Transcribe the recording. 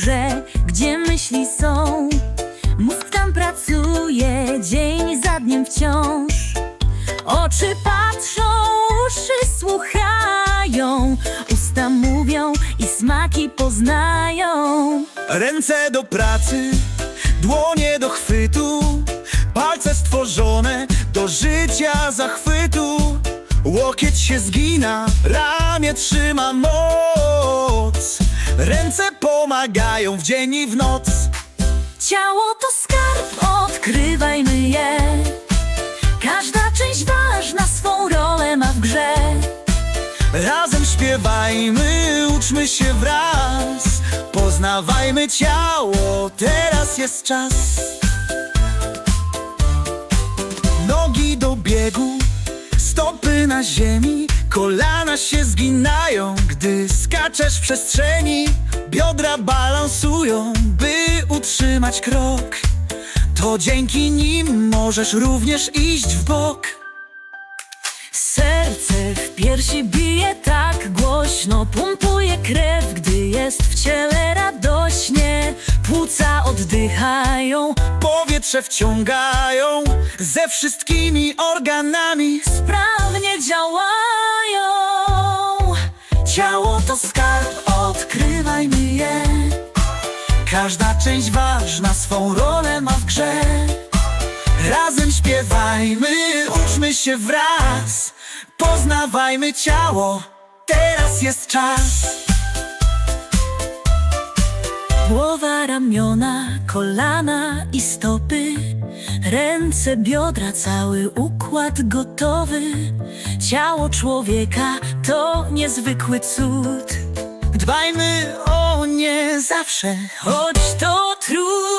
grze, gdzie myśli są. Mózg tam pracuje dzień za dniem wciąż. Oczy patrzą, uszy słuchają, usta mówią i smaki poznają. Ręce do pracy, dłonie do chwytu, palce stworzone do życia zachwytu. Łokieć się zgina, ramię trzyma moc. Ręce pomagają w dzień i w noc. Ciało to skarb, odkrywajmy je. Każda część ważna swą rolę ma w grze. Razem śpiewajmy, uczmy się wraz. Poznawajmy ciało, teraz jest czas. Nogi do biegu, stopy na ziemi, kolana się zginają, gdy skaczesz w przestrzeni. Biodra balansują, by utrzymać krok. To dzięki nim możesz również iść w bok. Serce w piersi bije tak głośno, pompuje krew, gdy jest w ciele radośnie. Płuca oddychają, Powietrze wciągają ze wszystkimi organami. sprawnie działają. Ciało to skarb, odkrywajmy je. Każda część ważna swą rolę ma w grze. Razem śpiewajmy, uczmy się wraz. Poznawajmy ciało, teraz jest czas. Głowa, ramiona, kolana i stopy Ręce, biodra, cały układ gotowy Ciało człowieka to niezwykły cud Dbajmy o nie zawsze. Choć to trud